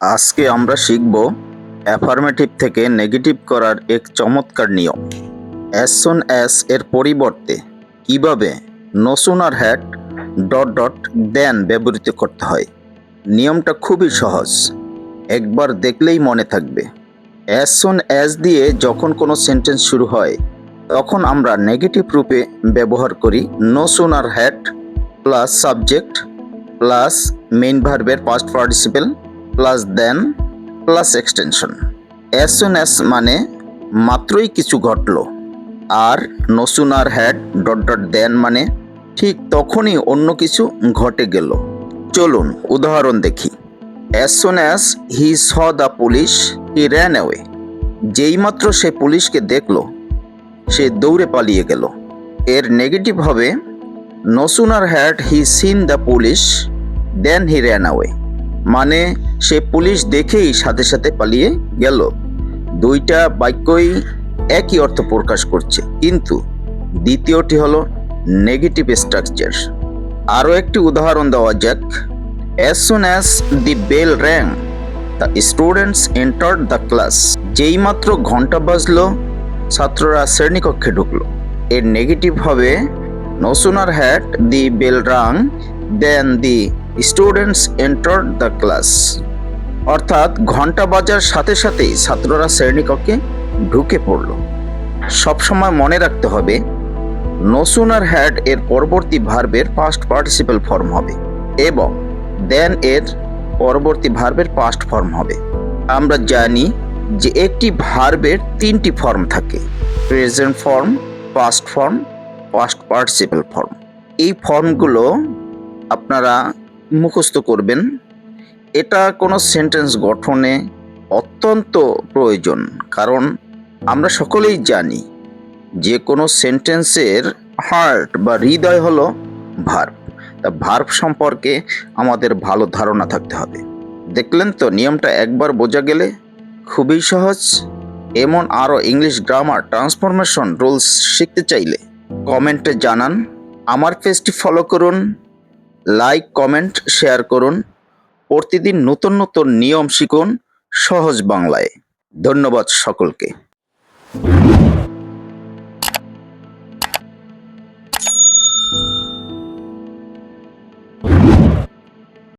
আজকে আমরা শিখব অ্যাফার্মেটিভ থেকে নেগেটিভ করার এক চমৎকার নিয়ম। অ্যাসন অ্যাস এর পরিবর্তে কীভাবে no sooner had dot dot then ব্যবহৃত করতে হয়। নিয়মটা খুবই সহজ। একবার দেখলেই মনে থাকবে। অ্যাজ অ্যাস দিয়ে যখন কোনো সেন্টেন্স শুরু হয়, তখন আমরা নেগেটিভ রূপে ব্যবহার করি no sooner had plus subject plus main ভার্বের past participle plus than plus extension as soon as মানে মাত্রই কিছু ঘটলো। আর no sooner had dot dot than মানে ঠিক তখনই অন্য কিছু ঘটে গেল। চলুন উদাহরণ দেখি। As soon as he saw the police he ran away যেইমাত্র সে পুলিশকে দেখল, সে দৌড়ে পালিয়ে গেল। এর নেগেটিভ হবে no sooner had he seen the police than he ran away মানে সে পুলিশ দেখেই সাথে সাথে পালিয়ে গেল। দুইটা বাক্যই একই অর্থ প্রকাশ করছে। কিন্তু দ্বিতীয়টি হলো নেগেটিভ স্ট্রাকচার আরও একটি উদাহরণ দেওয়া যাক। As soon as the bell rang the students enter the class যেইমাত্র ঘণ্টা বাজলো, ছাত্ররা শ্রেণীকক্ষে ঢুকলো। এর নেগেটিভ হবে no sooner had the bell rang than the students enter the class. অর্থাৎ ঘণ্টা বাজার সাথে সাথেই ছাত্ররা শ্রেণীকক্ষে ঢুকে পড়ল। সবসময় মনে রাখতে হবে নো সুনার হ্যাড এর পরবর্তী ভার্বের পাস্ট পার্টিসিপাল ফর্ম হবে এবং দেন এর পরবর্তী ভার্বের পাস্ট ফর্ম হবে। আমরা জানি যে একটি ভার্বের তিনটি ফর্ম থাকে present form past form past participle form এই ফর্মগুলো আপনারা মুখস্থ করবেন। এটা কোনো সেন্টেন্স গঠনে অত্যন্ত প্রয়োজন, কারণ আমরা সকলেই জানি যে কোনো সেন্টেন্সের হার্ট বা হৃদয় হলো ভার্ব। তা ভার্ব সম্পর্কে আমাদের ভালো ধারণা থাকতে হবে। দেখলেন তো, নিয়মটা একবার বোঝা গেলে খুবই সহজ। এমন আরও ইংলিশ গ্রামার ট্রান্সফরমেশন রুলস শিখতে চাইলে কমেন্টে জানান। আমার পেজটি ফলো করুন। লাইক কমেন্ট শেয়ার করুন। প্রতিদিন নতুন নতুন নিয়ম শিখুন সহজ বাংলায়। ধন্যবাদ সকলকে।